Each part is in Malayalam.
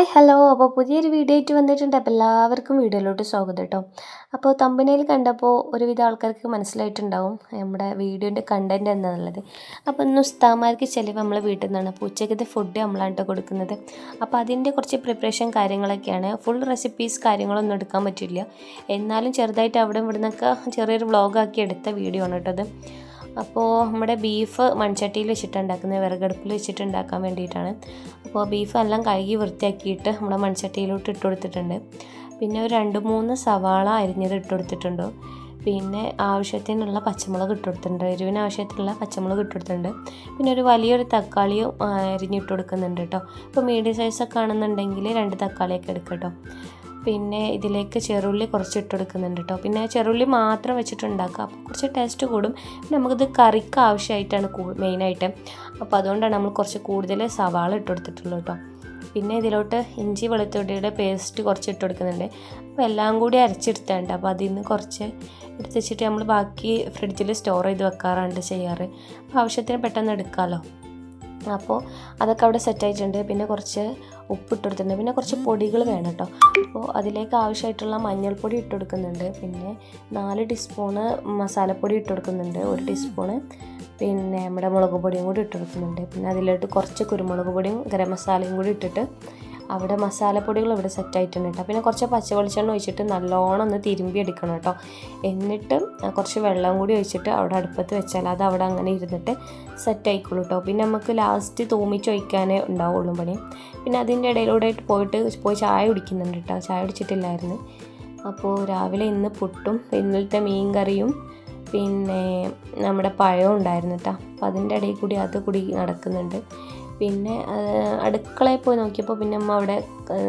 Hi hello. അപ്പോൾ പുതിയൊരു വീഡിയോ ആയിട്ട് വന്നിട്ടുണ്ട്. അപ്പോൾ എല്ലാവർക്കും വീഡിയോയിലോട്ട് സ്വാഗതം കേട്ടോ. അപ്പോൾ തമ്പനയിൽ കണ്ടപ്പോൾ ഒരുവിധ ആൾക്കാർക്ക് മനസ്സിലായിട്ടുണ്ടാവും നമ്മുടെ വീഡിയോന്റെ കണ്ടന്റ് എന്നുള്ളത് അപ്പോൾ ഇന്ന് ഉസ്താമാർക്ക് ചിലവ് നമ്മളെ വീട്ടിൽ നിന്നാണ്. അപ്പോൾ ഉച്ചക്കത്തെ ഫുഡ് നമ്മളാണ് കൊടുക്കുന്നത്. അപ്പോൾ അതിന്റെ കുറച്ച് പ്രിപ്പറേഷൻ കാര്യങ്ങളൊക്കെയാണ്. ഫുൾ റെസിപ്പീസ് കാര്യങ്ങളൊന്നും എടുക്കാൻ പറ്റില്ല എന്നാലും ചെറുതായിട്ട് അവിടെ ഇവിടെ നിന്നൊക്കെ ചെറിയൊരു വ്ളോഗാക്കി എടുത്ത വീഡിയോ ആണ് കേട്ടത് അപ്പോൾ നമ്മുടെ ബീഫ് മൺചട്ടിയിൽ വെച്ചിട്ട് ഉണ്ടാക്കുന്നത് വിറകടുപ്പിൽ വെച്ചിട്ട് ഉണ്ടാക്കാൻ വേണ്ടിയിട്ടാണ്. അപ്പോൾ ബീഫ് എല്ലാം കഴുകി വൃത്തിയാക്കിയിട്ട് നമ്മുടെ മൺചട്ടിയിലോട്ട് ഇട്ട് കൊടുത്തിട്ടുണ്ട്. പിന്നെ ഒരു രണ്ട് മൂന്ന് സവാള അരിഞ്ഞത് ഇട്ട് കൊടുത്തിട്ടുണ്ട്. പിന്നെ ആവശ്യത്തിനുള്ള പച്ചമുളക് ഇട്ട് കൊടുത്തിട്ടുണ്ട്. എരിവിന് ആവശ്യത്തിനുള്ള പച്ചമുളക് ഇട്ട് കൊടുത്തിട്ടുണ്ട്. പിന്നെ ഒരു വലിയൊരു തക്കാളിയും അരിഞ്ഞിട്ട് കൊടുക്കുന്നുണ്ട് കേട്ടോ. അപ്പോൾ മീഡിയം സൈസൊക്കെ ആണെന്നുണ്ടെങ്കിൽ രണ്ട് തക്കാളിയൊക്കെ എടുക്കാം കേട്ടോ. പിന്നെ ഇതിലേക്ക് ചെറുള്ളി കുറച്ച് ഇട്ട് കൊടുക്കുന്നുണ്ട് കേട്ടോ പിന്നെ ചെറുള്ളി മാത്രം വെച്ചിട്ട് ഉണ്ടാക്കുക അപ്പോൾ കുറച്ച് ടേസ്റ്റ് കൂടും. പിന്നെ നമുക്കിത് കറിക്ക് ആവശ്യമായിട്ടാണ് മെയിനായിട്ട് അപ്പോൾ അതുകൊണ്ടാണ് നമ്മൾ കുറച്ച് കൂടുതൽ സവാള ഇട്ട് കൊടുത്തിട്ടുള്ളൂ കേട്ടോ പിന്നെ ഇതിലോട്ട് ഇഞ്ചി വെളുത്തുള്ളിയുടെ പേസ്റ്റ് കുറച്ച് ഇട്ട് കൊടുക്കുന്നുണ്ട് അപ്പോൾ എല്ലാം കൂടി അരച്ചെടുത്താണ്ട്. അപ്പോൾ അതിൽ നിന്ന് കുറച്ച് എടുത്ത് വെച്ചിട്ട് നമ്മൾ ബാക്കി ഫ്രിഡ്ജിൽ സ്റ്റോർ ചെയ്ത് വെക്കാറുണ്ട് ചെയ്യാറ്. അപ്പോൾ ആവശ്യത്തിന് പെട്ടെന്ന് എടുക്കാമല്ലോ അപ്പോൾ അതൊക്കെ അവിടെ സെറ്റായിട്ടുണ്ട് പിന്നെ കുറച്ച് ഉപ്പ് ഇട്ട് കൊടുത്തിട്ടുണ്ട് പിന്നെ കുറച്ച് പൊടികൾ വേണം കേട്ടോ അപ്പോൾ അതിലേക്ക് ആവശ്യമായിട്ടുള്ള മഞ്ഞൾപ്പൊടി ഇട്ട് കൊടുക്കുന്നുണ്ട് പിന്നെ നാല് ടീസ്പൂണ് മസാലപ്പൊടി ഇട്ട് കൊടുക്കുന്നുണ്ട് ഒരു ടീസ്പൂണ്. പിന്നെ നമ്മുടെ മുളക് പൊടിയും കൂടി ഇട്ട് കൊടുക്കുന്നുണ്ട് പിന്നെ അതിലോട്ട് കുറച്ച് കുരുമുളക് പൊടിയും ഗരം മസാലയും കൂടി ഇട്ടിട്ട് അവിടെ മസാലപ്പൊടികൾ ഇവിടെ സെറ്റ് ആയിട്ടുണ്ട് കേട്ടോ പിന്നെ കുറച്ച് പച്ച വെളിച്ചെണ്ണ ഒഴിച്ചിട്ട് നല്ലോണം ഒന്ന് തിരുമ്പി എടുക്കണം കേട്ടോ എന്നിട്ട് കുറച്ച് വെള്ളം കൂടി ഒഴിച്ചിട്ട് അവിടെ അടുപ്പത്ത് വെച്ചാൽ അത് അവിടെ അങ്ങനെ ഇരുന്നിട്ട് സെറ്റ് ആയിക്കോളൂ കേട്ടോ പിന്നെ നമുക്ക് ലാസ്റ്റ് തൂമിച്ച് ഒഴിക്കാനേ ഉണ്ടാവുള്ളൂ പണി. പിന്നെ അതിന്റെ ഇടയിലൂടെ പോയിട്ട് പോയി ചായ കുടിക്കുന്നുണ്ട് കേട്ടോ ചായ കുടിച്ചിട്ടില്ലായിരുന്നു. അപ്പോൾ രാവിലെ ഇന്ന് പുട്ടും ഇന്നലത്തെ മീൻ കറിയും പിന്നെ നമ്മുടെ പഴവും ഉണ്ടായിരുന്നു കേട്ടോ അപ്പോൾ അതിന്റെ ഇടയിൽ കൂടി അത് കൂടി നടക്കുന്നുണ്ട്. പിന്നെ അടുക്കളയിൽ പോയി നോക്കിയപ്പോൾ പിന്നെ അമ്മ അവിടെ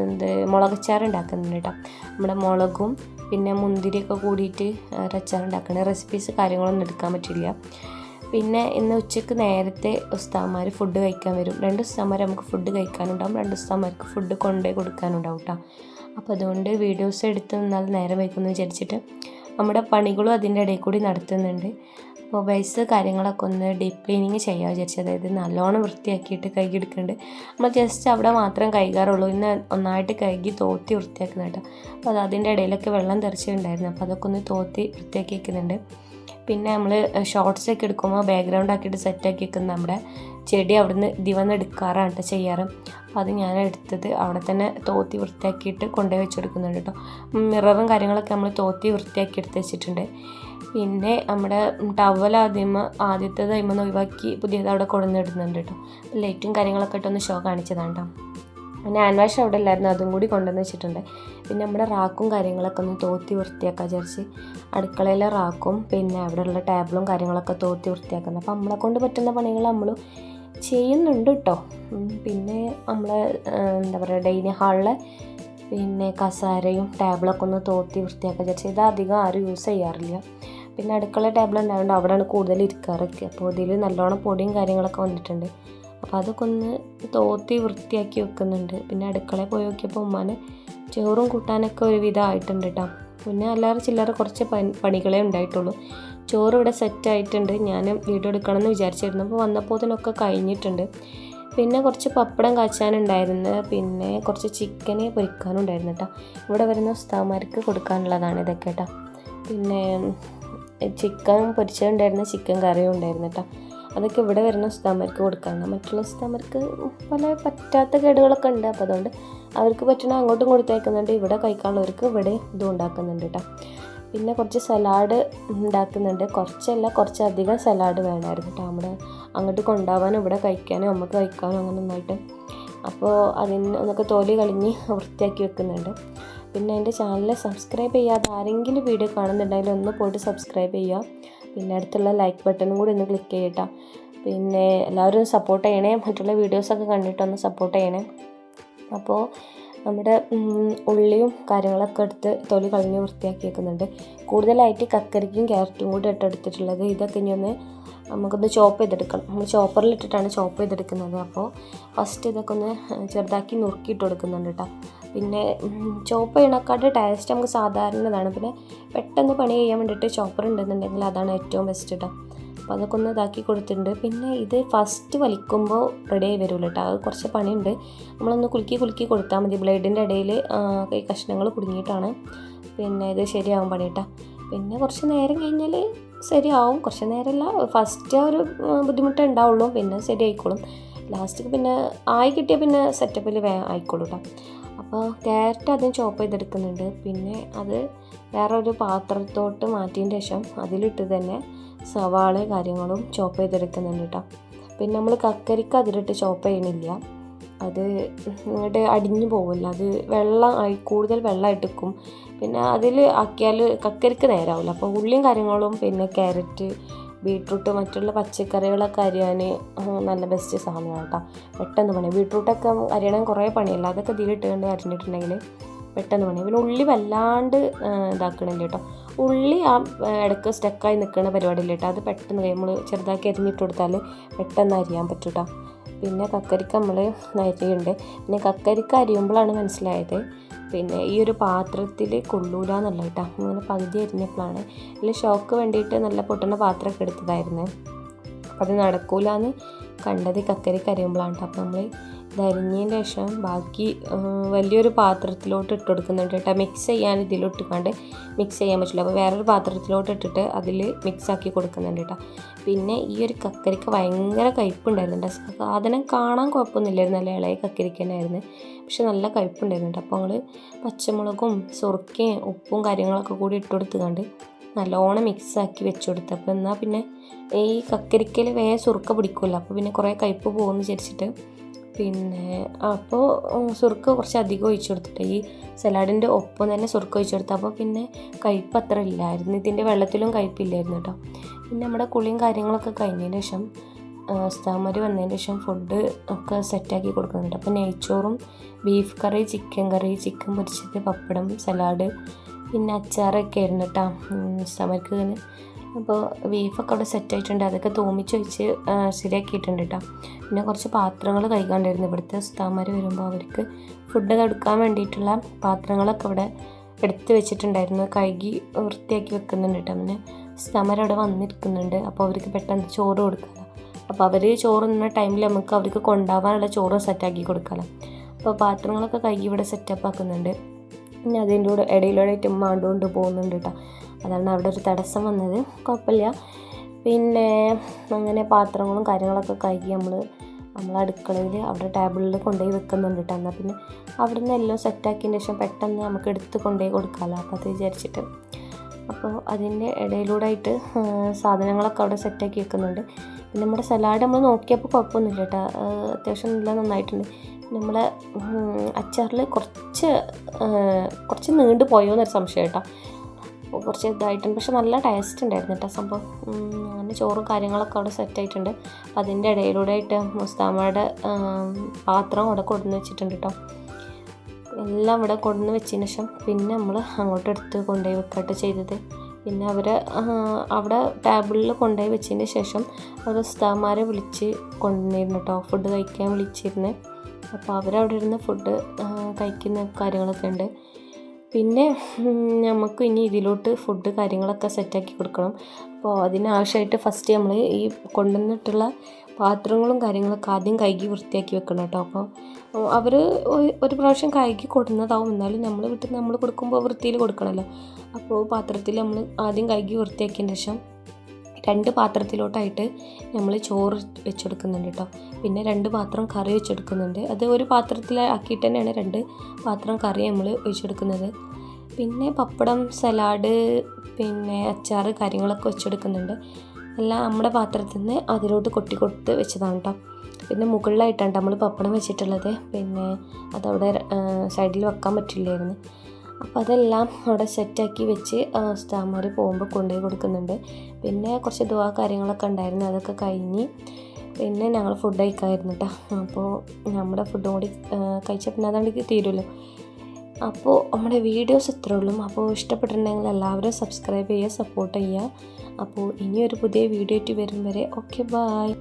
എന്ത് മുളകച്ചാറ് ഉണ്ടാക്കുന്നുണ്ട് കേട്ടോ. നമ്മുടെ മുളകും പിന്നെ മുന്തിരിയൊക്കെ കൂടിയിട്ട് അച്ചാർ ഉണ്ടാക്കുന്ന റെസിപ്പീസ് കാര്യങ്ങളൊന്നും എടുക്കാൻ പറ്റില്ല. പിന്നെ ഇന്ന് ഉച്ചയ്ക്ക് നേരത്തെ ഉസ്താമാർ ഫുഡ് കഴിക്കാൻ വരും. രണ്ട് ഉസ്താമാർ നമുക്ക് ഫുഡ് കഴിക്കാനുണ്ടാവും. രണ്ട് ഉസ്താമാർക്ക് ഫുഡ് കൊണ്ടുപോയി കൊടുക്കാനുണ്ടാവും കേട്ടോ. അപ്പോൾ അതുകൊണ്ട് വീഡിയോസ് എടുത്ത് നിന്നാൽ നേരം വയ്ക്കുമെന്ന് വിചാരിച്ചിട്ട് നമ്മുടെ പണികളും അതിന്റെ ഇടയിൽ കൂടി നടത്തുന്നുണ്ട്. അപ്പോൾ വയസ്സ് കാര്യങ്ങളൊക്കെ ഒന്ന് ഡീപ്പ് ക്ലീനിങ് ചെയ്യാൻ വിചാരിച്ചു അതായത് നല്ലോണം വൃത്തിയാക്കിയിട്ട് കൈകി എടുക്കുന്നുണ്ട് നമ്മൾ ജസ്റ്റ് അവിടെ മാത്രം കൈകാറുള്ളൂ ഇന്ന് ഒന്നായിട്ട് കൈകി തോത്തി വൃത്തിയാക്കുന്നുണ്ട് അപ്പോൾ അത് അതിന്റെ ഇടയിലൊക്കെ വെള്ളം തെറിച്ചിട്ടുണ്ടായിരുന്നു അപ്പോൾ അതൊക്കെ ഒന്ന് തോത്തി വൃത്തിയാക്കി വെക്കുന്നുണ്ട്. പിന്നെ നമ്മൾ ഷോർട്ട്സ് ഒക്കെ എടുക്കുമ്പോൾ ബാക്ക്ഗ്രൗണ്ട് ആക്കിയിട്ട് സെറ്റാക്കി വെക്കുന്ന നമ്മുടെ ചെടി അവിടുന്ന് ദിവന്ന് എടുക്കാറാണ് കേട്ടോ ചെയ്യാറ്. അപ്പോൾ അത് ഞാൻ എടുത്തത് അവിടെ തന്നെ തോത്തി വൃത്തിയാക്കിയിട്ട് കൊണ്ടുപോയി വെച്ചെടുക്കുന്നുണ്ട് കേട്ടോ മിററും കാര്യങ്ങളൊക്കെ നമ്മൾ തോത്തി വൃത്തിയാക്കി എടുത്ത് വെച്ചിട്ടുണ്ട്. പിന്നെ നമ്മുടെ ടവൽ ആദ്യം ആദ്യത്തേത് അതിമെന്ന് ഒഴിവാക്കി പുതിയത് അവിടെ കൊണ്ടുവന്നിടുന്നുണ്ട് കേട്ടോ ലൈറ്റും കാര്യങ്ങളൊക്കെ ഇട്ടൊന്ന് ഷോ കാണിച്ചതാണ് കേട്ടോ പിന്നെ ഹാൻഡ് വാഷ് അവിടെ ഇല്ലായിരുന്നു അതും കൂടി കൊണ്ടുവന്ന് വെച്ചിട്ടുണ്ട്. പിന്നെ നമ്മുടെ റാക്കും കാര്യങ്ങളൊക്കെ ഒന്ന് തോത്തി വൃത്തിയാക്കുക വിചാരിച്ച് അടുക്കളയിലെ റാക്കും പിന്നെ അവിടെയുള്ള ടേബിളും കാര്യങ്ങളൊക്കെ തോത്തി വൃത്തിയാക്കുന്നത് അപ്പോൾ നമ്മളെ കൊണ്ട് പറ്റുന്ന പണികൾ നമ്മൾ ചെയ്യുന്നുണ്ട് കേട്ടോ. പിന്നെ നമ്മൾ എന്താ പറയുക ഡൈനിങ് ഹാളിലെ പിന്നെ കസാരയും ടേബിളൊക്കെ ഒന്ന് തോത്തി വൃത്തിയാക്കുക വിചാരിച്ച് ഇത് അധികം ആരും യൂസ് ചെയ്യാറില്ല. പിന്നെ അടുക്കള ടേബിൾ ഉണ്ടായതുകൊണ്ട് അവിടെയാണ് കൂടുതൽ ഇരിക്കാറൊക്കെ. അപ്പോൾ ഇതിൽ നല്ലോണം പൊടിയും കാര്യങ്ങളൊക്കെ വന്നിട്ടുണ്ട്. അപ്പോൾ അതൊക്കെ ഒന്ന് തോത്തി വൃത്തിയാക്കി വെക്കുന്നുണ്ട്. പിന്നെ അടുക്കളയിൽ പോയി നോക്കിയപ്പോൾ ഉമ്മാന് ചോറും കൂട്ടാനൊക്കെ ഒരുവിധം ആയിട്ടുണ്ട് കേട്ടോ പിന്നെ അല്ലാതെ ചില്ലറ കുറച്ച് പണി പണികളേ ഉണ്ടായിട്ടുള്ളൂ. ചോറ് ഇവിടെ സെറ്റായിട്ടുണ്ട് ഞാൻ വീഡിയോ എടുക്കണമെന്ന് വിചാരിച്ചിരുന്നു. അപ്പോൾ വന്നപ്പോൾ ഇതിനൊക്കെ കഴിഞ്ഞിട്ടുണ്ട്. പിന്നെ കുറച്ച് പപ്പടം കാച്ചാനുണ്ടായിരുന്നു. പിന്നെ കുറച്ച് ചിക്കനെ പൊരിക്കാനുണ്ടായിരുന്നു കേട്ടോ ഇവിടെ വരുന്ന ഉസ്താമാർക്ക് കൊടുക്കാനുള്ളതാണ് ഇതൊക്കെ കേട്ടോ പിന്നെ ചിക്കൻ പൊരിച്ചതുണ്ടായിരുന്നു. ചിക്കൻ കറിയും ഉണ്ടായിരുന്നു കേട്ടോ അതൊക്കെ ഇവിടെ വരുന്ന ഉസ്താമാർക്ക് കൊടുക്കാറുണ്ട് മറ്റുള്ള ഉസ്താമാർക്ക് പല പറ്റാത്ത കേടുകളൊക്കെ ഉണ്ട്. അപ്പോൾ അതുകൊണ്ട് അവർക്ക് പറ്റണ അങ്ങോട്ടും കൊടുത്തേക്കുന്നുണ്ട് ഇവിടെ കഴിക്കാനുള്ളവർക്ക് ഇവിടെ ഇതും ഉണ്ടാക്കുന്നുണ്ട് കേട്ടോ. പിന്നെ കുറച്ച് സലാഡ് ഉണ്ടാക്കുന്നുണ്ട്. കുറച്ചല്ല കുറച്ചധികം സലാഡ് വേണമായിരുന്നു കേട്ടോ. നമ്മുടെ അങ്ങോട്ട് കൊണ്ടുപോകാനും ഇവിടെ കഴിക്കാനും നമുക്ക് കഴിക്കാനും അങ്ങനെ നന്നായിട്ട് അപ്പോൾ അതിന് ഒന്നൊക്കെ തോലി കളിഞ്ഞ് വൃത്തിയാക്കി വെക്കുന്നുണ്ട്. പിന്നെ എന്റെ ചാനൽ സബ്സ്ക്രൈബ് ചെയ്യാതെ ആരെങ്കിലും വീഡിയോ കാണുന്നുണ്ടെങ്കിൽ ഒന്ന് പോയിട്ട് സബ്സ്ക്രൈബ് ചെയ്യുക. പിന്നെ അടുത്തുള്ള ലൈക്ക് ബട്ടണും കൂടി ഒന്ന് ക്ലിക്ക് ചെയ്യട്ടോ. പിന്നെ എല്ലാവരും സപ്പോർട്ട് ചെയ്യണേ. മറ്റുള്ള വീഡിയോസൊക്കെ കണ്ടിട്ടൊന്ന് സപ്പോർട്ട് ചെയ്യണേ. അപ്പോൾ നമ്മുടെ ഉള്ളിയും കാര്യങ്ങളൊക്കെ എടുത്ത് തൊലി കളഞ്ഞ് വൃത്തിയാക്കി വെക്കുന്നുണ്ട് കൂടുതലായിട്ട് കക്കരിക്കും ക്യാരറ്റും കൂടി ഇട്ട് എടുത്തിട്ടുള്ളത്. ഇതൊക്കെ ഇനി ഒന്ന് നമുക്കൊന്ന് ചോപ്പ് ചെയ്തെടുക്കണം. നമ്മൾ ചോപ്പറിൽ ഇട്ടിട്ടാണ് ചോപ്പ് ചെയ്തെടുക്കുന്നത്. അപ്പോൾ ഫസ്റ്റ് ഇതൊക്കെ ഒന്ന് ചെറുതാക്കി നുറുക്കിയിട്ട് കൊടുക്കുന്നുണ്ട് കേട്ടോ പിന്നെ ചോപ്പ് ചെയ്യണക്കാട്ട് ടേസ്റ്റ് നമുക്ക് സാധാരണതാണ്. പിന്നെ പെട്ടെന്ന് പണി ചെയ്യാൻ വേണ്ടിയിട്ട് ചോപ്പർ ഉണ്ടെന്നുണ്ടെങ്കിൽ അതാണ് ഏറ്റവും ബെസ്റ്റ് കേട്ടോ അപ്പോൾ അതൊക്കെ ഒന്ന് ഇതാക്കി കൊടുത്തിട്ടുണ്ട്. പിന്നെ ഇത് ഫസ്റ്റ് വലിക്കുമ്പോൾ റെഡി ആയി വരുമല്ലോ കേട്ടോ അത് കുറച്ച് പണിയുണ്ട്. നമ്മളൊന്ന് കുലുക്കി കുലുക്കി കൊടുത്താൽ മതി. ബ്ലേഡിന്റെ ഇടയിൽ ഈ കഷ്ണങ്ങൾ കുടുങ്ങിയിട്ടാണ്. പിന്നെ ഇത് ശരിയാവും പണി കേട്ടോ പിന്നെ കുറച്ച് നേരം കഴിഞ്ഞാൽ ശരിയാവും. കുറച്ച് നേരമല്ല ഫസ്റ്റ് ആ ഒരു ബുദ്ധിമുട്ടേ ഉണ്ടാവുള്ളൂ. പിന്നെ ശരിയായിക്കോളും. ലാസ്റ്റ് പിന്നെ ആയി കിട്ടിയാൽ പിന്നെ സെറ്റപ്പിൽ വേ ആയിക്കോളൂ കേട്ടോ ക്യാരറ്റ് ആദ്യം ചോപ്പ് ചെയ്തെടുക്കുന്നുണ്ട്. പിന്നെ അത് വേറെ ഒരു പാത്രത്തോട്ട് മാറ്റിയതിന് ശേഷം അതിലിട്ട് തന്നെ സവാള കാര്യങ്ങളും ചോപ്പ് ചെയ്തെടുക്കുന്നുണ്ട് കേട്ടോ പിന്നെ നമ്മൾ കക്കരിക്ക അതിലിട്ട് ചോപ്പ് ചെയ്യണില്ല. അത് ഇങ്ങോട്ട് അടിഞ്ഞു പോകില്ല അത് വെള്ളം ആയി കൂടുതൽ വെള്ളം എടുക്കും. പിന്നെ അതിൽ ആക്കിയാൽ കക്കരിക്ക് നേരാവില്ല അപ്പോൾ ഉള്ളിയും കാര്യങ്ങളും പിന്നെ ക്യാരറ്റ് ബീട്രൂട്ട് മറ്റുള്ള പച്ചക്കറികളൊക്കെ അരിയാൻ നല്ല ബെസ്റ്റ് സാധനമാണ് കേട്ടോ പെട്ടെന്ന് പണി. ബീട്രൂട്ടൊക്കെ അരിയണം കുറേ പണിയല്ല? അതൊക്കെ ഇതിലിട്ടുകൊണ്ട് അരിഞ്ഞിട്ടുണ്ടെങ്കിൽ പെട്ടെന്ന് പണി. പിന്നെ ഉള്ളി വല്ലാണ്ട് ഇതാക്കണില്ല കേട്ടോ ഉള്ളി ആ ഇടയ്ക്ക് സ്റ്റക്കായി നിൽക്കുന്ന പരിപാടിയില്ല കേട്ടോ അത് പെട്ടെന്ന് നമ്മൾ ചെറുതാക്കി അരിഞ്ഞിട്ട് കൊടുത്താൽ പെട്ടെന്ന് അരിയാൻ പറ്റും കേട്ടോ പിന്നെ കക്കരിക്ക് നമ്മൾ അരിയുണ്ട്. പിന്നെ കക്കരിക്ക അരിയുമ്പോഴാണ് മനസ്സിലായത് പിന്നെ ഈ ഒരു പാത്രത്തിൽ കൊള്ളൂല എന്നുള്ള കേട്ടോ. അങ്ങനെ പകുതി അരിഞ്ഞപ്പോഴാണ്. ഇതിൽ ഷോക്ക് വേണ്ടിയിട്ട് നല്ല പൊട്ടുന്ന പാത്രമൊക്കെ എടുത്തതായിരുന്നു. അപ്പോൾ അത് നടക്കൂലെന്ന് കണ്ടത് കക്കരി കരിയുമ്പോളാണ് കേട്ടോ. അപ്പോൾ നമ്മൾ ഇത് ശേഷം ബാക്കി വലിയൊരു പാത്രത്തിലോട്ട് ഇട്ട് കൊടുക്കുന്നുണ്ട് കേട്ടോ. മിക്സ് ചെയ്യാൻ ഇതിലോട്ടിക്കാണ്ട് മിക്സ് ചെയ്യാൻ പറ്റില്ല. അപ്പോൾ വേറൊരു പാത്രത്തിലോട്ട് ഇട്ടിട്ട് അതിൽ മിക്സ് ആക്കി കൊടുക്കുന്നുണ്ട് കേട്ടോ. പിന്നെ ഈ ഒരു കക്കരിക്ക് ഭയങ്കര കയ്പുണ്ടായിരുന്നുണ്ട് സാധനം കാണാൻ കുഴപ്പമൊന്നുമില്ലായിരുന്നു. നല്ല ഇളയ കക്കരിക്ക തന്നെയായിരുന്നു. പക്ഷെ നല്ല കയ്പുണ്ടായിരുന്നുണ്ട് അപ്പോൾ നമ്മൾ പച്ചമുളകും സുറുക്കയും ഉപ്പും കാര്യങ്ങളൊക്കെ കൂടി ഇട്ട് കൊടുത്തുകൊണ്ട് നല്ലോണം മിക്സ് ആക്കി വെച്ച് കൊടുത്തു അപ്പോൾ എന്നാൽ പിന്നെ ഈ കക്കരിക്കൽ വേഗം സുറുക്ക പിടിക്കുമല്ലോ. അപ്പോൾ പിന്നെ കുറേ കയ്പ്പ് പോകുമെന്ന് വിചാരിച്ചിട്ട്. പിന്നെ അപ്പോൾ സുറുക്ക കുറച്ച് അധികം ഒഴിച്ചു കൊടുത്തിട്ട്. ഈ സലാഡിന്റെ ഒപ്പം തന്നെ സുറുക്ക ഒഴിച്ചു കൊടുത്തു. അപ്പോൾ പിന്നെ കയ്പ്പ് അത്ര ഇല്ലായിരുന്നു. ഇതിന്റെ വെള്ളത്തിലും കയ്പ്പില്ലായിരുന്നു കേട്ടോ. പിന്നെ നമ്മുടെ കുളിയും കാര്യങ്ങളൊക്കെ കഴിഞ്ഞതിന് ശേഷം ഉസ്താമാർ വന്നതിന് ശേഷം ഫുഡ് ഒക്കെ സെറ്റാക്കി കൊടുക്കുന്നുണ്ട്. അപ്പോൾ നെയ്ച്ചോറും beef curry chicken curry chicken പൊരിച്ചത് പപ്പടം സലാഡ് പിന്നെ അച്ചാറൊക്കെ ആയിരുന്നു കേട്ടോ ഇങ്ങനെ അപ്പോൾ ബീഫൊക്കെ അവിടെ സെറ്റ് ആയിട്ടുണ്ട്. അതൊക്കെ തോമിച്ച് വെച്ച് ശരിയാക്കിയിട്ടുണ്ട് കേട്ടോ പിന്നെ കുറച്ച് പാത്രങ്ങൾ കൈകാണ്ടായിരുന്നു ഇവിടുത്തെ ഉസ്താമാർ വരുമ്പോൾ അവർക്ക് ഫുഡ് കൊടുക്കാൻ വേണ്ടിയിട്ടുള്ള പാത്രങ്ങളൊക്കെ ഇവിടെ എടുത്ത് വെച്ചിട്ടുണ്ടായിരുന്നു. കഴുകി വൃത്തിയാക്കി വെക്കുന്നുണ്ട് കേട്ടോ പിന്നെ ഉസ്താമാർ അവിടെ വന്നിരിക്കുന്നുണ്ട്. അപ്പോൾ അവർക്ക് പെട്ടെന്ന് ചോറ് കൊടുക്കുക അപ്പോൾ അവർ ചോറ് നിന്ന ടൈമിൽ നമുക്ക് അവർക്ക് കൊണ്ടുപോകാനുള്ള ചോറ് സെറ്റാക്കി കൊടുക്കാം അപ്പോൾ പാത്രങ്ങളൊക്കെ കഴുകി ഇവിടെ സെറ്റപ്പ് ആക്കുന്നുണ്ട്. പിന്നെ അതിന്റെ കൂടെ ഇടയിലൂടെ മാണ്ടുകൊണ്ട് പോകുന്നുണ്ട് കേട്ടോ. അതാണ് അവിടെ ഒരു തടസ്സം വന്നത്. കുഴപ്പമില്ല. പിന്നെ അങ്ങനെ പാത്രങ്ങളും കാര്യങ്ങളൊക്കെ കഴുകി നമ്മൾ നമ്മൾ അടുക്കളയിൽ അവിടെ ടേബിളിൽ കൊണ്ടുപോയി വെക്കുന്നുണ്ട് കേട്ടോ. എന്നാൽ പിന്നെ അവിടെ നിന്ന് എല്ലാം സെറ്റാക്കിയതിന് ശേഷം പെട്ടെന്ന് നമുക്ക് എടുത്ത് കൊണ്ടുപോയി കൊടുക്കാമല്ലോ. അപ്പോൾ അത് വിചാരിച്ചിട്ട് അപ്പോൾ അതിന്റെ ഇടയിലൂടെ ആയിട്ട് സാധനങ്ങളൊക്കെ അവിടെ സെറ്റാക്കി വെക്കുന്നുണ്ട്. പിന്നെ നമ്മുടെ സലാഡ് നമ്മൾ നോക്കിയപ്പോൾ കുഴപ്പമൊന്നുമില്ല കേട്ടോ. അത്യാവശ്യം നല്ല നന്നായിട്ടുണ്ട്. നമ്മളെ അച്ചാറിൽ കുറച്ച് കുറച്ച് നീണ്ടു പോയോ എന്നൊരു സംശയം കേട്ടോ. കുറച്ച് ഇതായിട്ടുണ്ട്. പക്ഷെ നല്ല ടേസ്റ്റ് ഉണ്ടായിരുന്നു കേട്ടോ സംഭവം. അങ്ങനെ ചോറും കാര്യങ്ങളൊക്കെ അവിടെ സെറ്റ് ആയിട്ടുണ്ട്. അതിന്റെ ഇടയിലൂടെ ആയിട്ട് മുസ്താമയുടെ പാത്രം അവിടെ കൊടുന്ന് വെച്ചിട്ടുണ്ട് കേട്ടോ. എല്ലാം ഇവിടെ കൊടുന്ന് വെച്ചതിന് ശേഷം പിന്നെ നമ്മൾ അങ്ങോട്ട് എടുത്ത് കൊണ്ടുപോയി വെക്കട്ടെ ചെയ്തത്. പിന്നെ അവർ അവിടെ ടേബിളിൽ കൊണ്ടുപോയി വെച്ചതിന് ശേഷം അവർ ഉസ്താമാരെ വിളിച്ച് കൊണ്ടുവന്നിരുന്നു കേട്ടോ. ഫുഡ് കഴിക്കാൻ വിളിച്ചിരുന്നു. അപ്പോൾ അവരവിടെ ഇരുന്ന് ഫുഡ് കഴിക്കുന്ന കാര്യങ്ങളൊക്കെ ഉണ്ട്. പിന്നെ നമുക്ക് ഇനി ഇതിലോട്ട് ഫുഡ് കാര്യങ്ങളൊക്കെ സെറ്റാക്കി കൊടുക്കണം. അപ്പോൾ അതിനാവശ്യമായിട്ട് ഫസ്റ്റ് നമ്മൾ ഈ കൊണ്ടുവന്നിട്ടുള്ള പാത്രങ്ങളും കാര്യങ്ങളൊക്കെ ആദ്യം കഴുകി വൃത്തിയാക്കി വെക്കണം കേട്ടോ. അപ്പോൾ അവർ ഒരു പ്രാവശ്യം കഴുകി കൊടുക്കുന്നതാവും എന്നാലും നമ്മൾ വീട്ടിൽ നമ്മൾ കൊടുക്കുമ്പോൾ വൃത്തിയിൽ കൊടുക്കണമല്ലോ. അപ്പോൾ പാത്രത്തിൽ നമ്മൾ ആദ്യം കഴുകി വൃത്തിയാക്കിയതിന് ശേഷം രണ്ട് പാത്രത്തിലോട്ടായിട്ട് നമ്മൾ ചോറ് വെച്ചെടുക്കുന്നുണ്ട് കേട്ടോ. പിന്നെ രണ്ട് പാത്രം കറി വെച്ചെടുക്കുന്നുണ്ട്. അത് ഒരു പാത്രത്തിൽ ആക്കിയിട്ട് തന്നെയാണ് രണ്ട് പാത്രം കറി നമ്മൾ ഒഴിച്ചെടുക്കുന്നത് പിന്നെ പപ്പടം സലാഡ് പിന്നെ അച്ചാർ കാര്യങ്ങളൊക്കെ വെച്ചെടുക്കുന്നുണ്ട്. എല്ലാം നമ്മുടെ പാത്രത്തിൽ നിന്ന് അതിലോട്ട് കൊട്ടി കൊടുത്ത് വെച്ചതാണ് കേട്ടോ. പിന്നെ മുകളിലായിട്ടാണ് നമ്മൾ പപ്പടം വെച്ചിട്ടുള്ളത്. പിന്നെ അതവിടെ സൈഡിൽ വെക്കാൻ പറ്റില്ലായിരുന്നു. അപ്പോൾ അതെല്ലാം അവിടെ സെറ്റാക്കി വെച്ച് ഉസ്താമാർ പോകുമ്പോൾ കൊണ്ടുപോയി കൊടുക്കുന്നുണ്ട്. പിന്നെ കുറച്ച് ദുവാ കാര്യങ്ങളൊക്കെ ഉണ്ടായിരുന്നു അതൊക്കെ കഴിഞ്ഞ് പിന്നെ ഞങ്ങൾ ഫുഡ് കഴിക്കാമായിരുന്നു കേട്ടോ അപ്പോൾ നമ്മുടെ ഫുഡും കൂടി കഴിച്ചാൽ പിന്നെ അതാണ്ട് തീരുമല്ലോ അപ്പോൾ നമ്മുടെ വീഡിയോസ് ഇത്രേ ഉള്ളൂ. അപ്പോൾ ഇഷ്ടപ്പെട്ടിട്ടുണ്ടെങ്കിൽ എല്ലാവരും സബ്സ്ക്രൈബ് ചെയ്യുക സപ്പോർട്ട് ചെയ്യുക. അപ്പോൾ ഇനിയൊരു പുതിയ വീഡിയോ ആയിട്ട് വരും വരെ. Okay bye